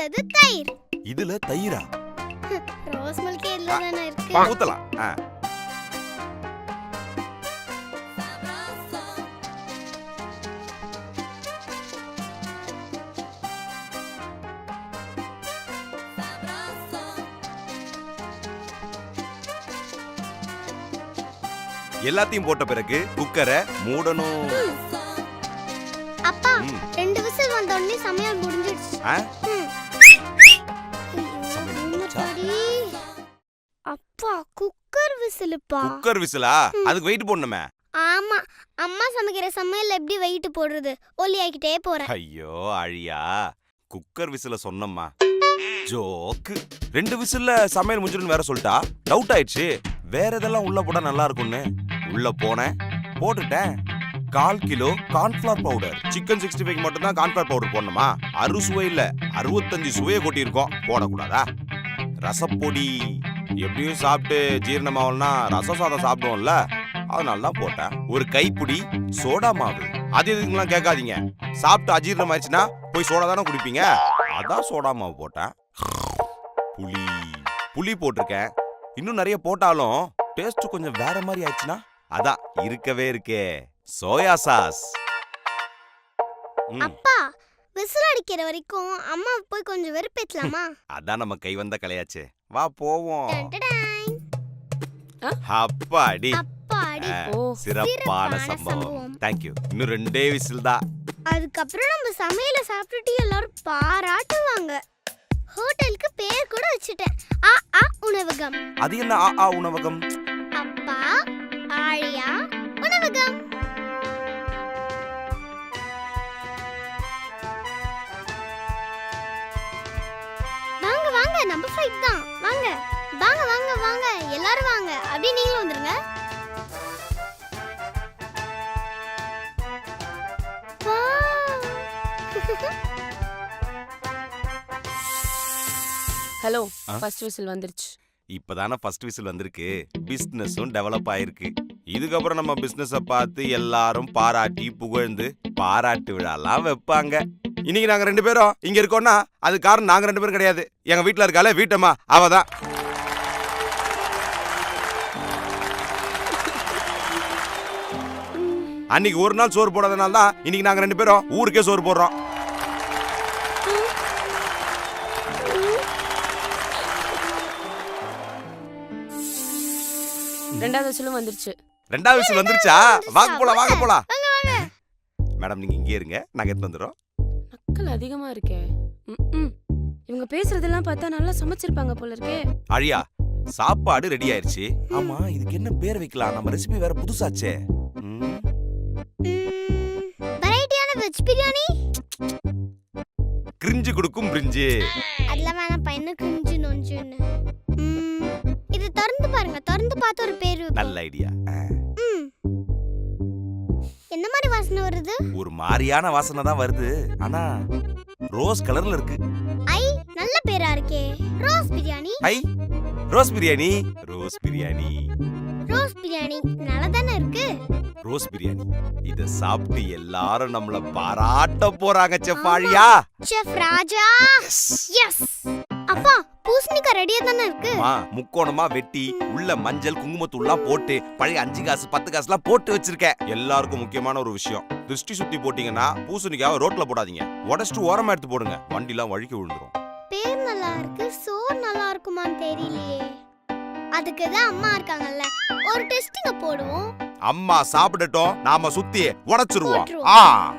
அடுத்தது தயிர். இதுல தயிரா? ரோஸ் மில்க் இதுல தானே இருக்கு. ஊத்தலாம். எல்லாத்தையும் போட்ட பிறகு குக்கரை மூடணும். அப்பா. ரெண்டு விசில் வந்த உடனே சமையல் முடிஞ்சிடுச்சு. விசிலுப்பா. குக்கர் விசிலா? அதுக்கு வெயிட் போடணுமே? ஆமா. அம்மா சமைக்கிற சமையல் எப்படி வெயிட் போடுறது? ஒல்லி ஆக்கிட்டே போறேன். ஐயோ அழியா. குக்கர் விசில சொன்னம்மா. ஜோக்கு. ரெண்டு விசில்ல சமையல் முடிஞ்சிருன்னு வேற சொல்லிட்டா. டவுட் ஆயிடுச்சு. வேற இதெல்லாம் உள்ள போட்டா நல்லா இருக்கும்னு. உள்ள போனேன். போட்டுட்டேன். கால் kilo cornflour powder chicken sixty five மட்டும் தான் கார்ன்ஃபிளவர் பவுடர் போடணுமா? அறு சுவை இல்ல. அறுபத்தஞ்சு சுவையை கொட்டியிருக்கோம். போடக்கூடாதா? ரசப்பொடி. எப்படியும் சாப்பிட்டு ஜீரணமாகலனா ரசம் சாதம் சாப்பிடுவோம்ல. அதனால தான் போட்டேன். ஒரு கைப்பிடி சோடா மாவு. அது எதுக்குலாம் கேட்காதீங்க. சாப்பிட்டு அஜீரணம் ஆயிடுச்சுன்னா போய் சோடா தானே குடிப்பீங்க? அதான் சோடா மாவு போட்டேன். புளி புளி போட்டிருக்கேன். இன்னும் நிறைய போட்டாலும் டேஸ்ட் கொஞ்சம் வேற மாதிரி ஆயிடுச்சுன்னா? அதான் இருக்கவே இருக்கே. Soya sauce. அப்பா விசில் அடிக்கிற வரைக்கும் அம்மா போய் கொஞ்சம் வெறுப்பேத்தலாமா? அதான் நம்ம கை வந்த கலையாச்சே. வா போவோம். அப்பாடி. அப்பாடி. ஆ, ஓ சிறப்பான சம்பவம். தேங்க்யூ இன்னும் ரெண்டே விசில் தான் அதுக்கப்புறம் நம்ம சமையல சாப்பிட்டுட்டு எல்லாரும் பாராட்டுவாங்க. ஹோட்டலுக்கு பேர் கூட வச்சுட்டேன். ஆ ஆ உணவகம். அது என்ன ஆ ஆ உணவகம்? அப்பா ஆழியா நம்ம ஃப்ளைட் தான். வாங்க. வாங்க வாங்க வாங்க. எல்லாரும் வாங்க. அப்படியே நீங்களும் வந்துருங்க. ஹலோ? ஃபர்ஸ்ட் விசில் வந்துருச்சு. இப்பதானே ஃபர்ஸ்ட் விசில் வந்திருக்கு. பிசினஸும் டெவலப் ஆயிருக்கு. இதுக்கப்புறம் நம்ம பிசினஸ பார்த்து எல்லாரும் பாராட்டி புகழ்ந்து பாராட்டு விழாலாம் வைப்பாங்க. இன்னைக்கு நாங்க ரெண்டு பேரும் இங்க இருக்கோம்னா அது காரணம் நாங்க ரெண்டு பேரும் கிடையாது. எங்க வீட்ல இருக்காளே வீட்டம்மா அவதான். அன்னைக்கு ஒரு நாள் சோறு போடாதனால தான் இன்னைக்கு நாங்க ரெண்டு பேரும் ஊருக்கே சோறு போடுறோம். ரெண்டாவது விசிலும் வந்துருச்சு. ரெண்டாவது விசில் வந்துருச்சா? வாங்க போலாம் வாங்க போலாம். மேடம் நீங்க இங்கே இருங்க நாங்க எடுத்து வந்துடுறோம். மக்கள் அதிகமா இருக்கே. ம்ம். இவங்க பேசுறதெல்லாம் பார்த்தா நல்லா சமைச்சிருப்பாங்க போல இருக்கே. அழியா சாப்பாடு ரெடி ஆயிருச்சு. ஆமா இதுக்கு என்ன பேர் வைக்கலாம்? நம்ம ரெசிபி வேற புதுசாச்சே. ம், வெரைட்டியான வெஜ் பிரியாணி. கிரிஞ்சு கொடுக்கும் பிரிஞ்சு. அதெல்லாம் வேணாம் பையனு கிழிஞ்சு நொஞ்சுன்னு. ம், இது திறந்து பாருங்க திறந்து பார்த்து ஒரு பேர். நல்ல ஐடியா என்ன மாதிரி வாசனை வருது? ஒரு மாதிரியான வாசனை தான் வருது. ஆனா ரோஸ் கலர்ல இருக்கு. ஐ நல்ல பேரா இருக்கே. ரோஸ் பிரியாணி. ஐ rose biryani. Rose biryani. Rose biryani நல்லா தானே இருக்கு? ரோஸ் பிரியாணி. இத சாப்பிட்டு எல்லாரும் நம்மள பாராட்ட போறாங்க செஃபாழியா செஃப் ராஜா. எஸ் அப்பா பூசணிக்காய் ரெடியா தானே இருக்கு? அம்மா, முக்கோணமா வெட்டி உள்ள மஞ்சள் குங்குமத்தூள்லாம் போட்டு பழைய அஞ்சு காசு பத்து காசுலாம் போட்டு வச்சிருக்கேன். எல்லாருக்கும் முக்கியமான ஒரு விஷயம். திருஷ்டி சுத்தி போட்டீங்கன்னா பூசணிக்காவை ரோட்ல போடாதீங்க. உடச்சிட்டு ஓரமா எடுத்து போடுங்க. வண்டிலாம் வழுக்கி விழுந்துரும். பேர் நல்லா இருக்கு சோறு நல்லா இருக்குமான்னு தெரியலையே. அதுக்கு தான் அம்மா இருக்காங்கல்ல ஒரு டெஸ்டிங்க போடுவோம். அம்மா சாப்பிடட்டும் நாம சுத்தி உடைச்சிருவோம். ஆ.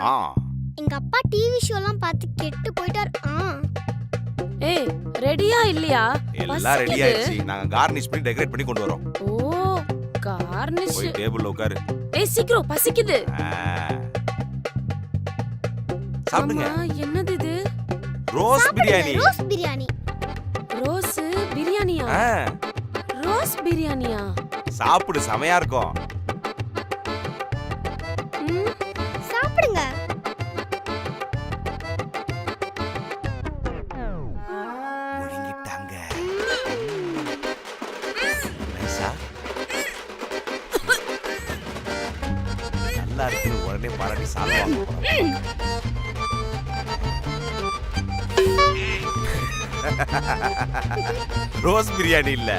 ஆ. எங்க அப்பா டிவி ஷோலாம் பார்த்து கெட்டு போயிட்டார். ஆ. ஏய் ரெடியா இல்லையா? எல்லாம் ரெடி. ஆயிடுச்சு நாங்க கார்னிஷ் பண்ணி டெக்கரேட் பண்ணி கொண்டு வரோம். ஓ கார்னிஷ் போய் டேபிள்ல உட்காரு. ஏய் சீக்கிரம் பசிக்குது. சாப்பிடுங்க. என்னது இது? Rose biryani. Rose biryani. Rose பிரியாணியா? ரோஸ் பிரியாணியா? சாப்பிடு செமையா இருக்கும். நல்லா இருக்குன்னு உடனே பாராட்டி சாப்பிடுவாங்க ரோஸ் பிரியாணி இல்ல.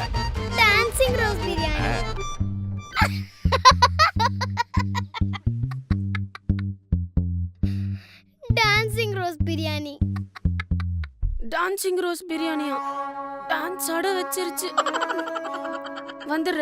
Dancing rose biryani dancing rose biryani dancing rose பிரியாணியா டான்ஸ் ஆட வச்சிருச்சு. வந்துடுறேன்.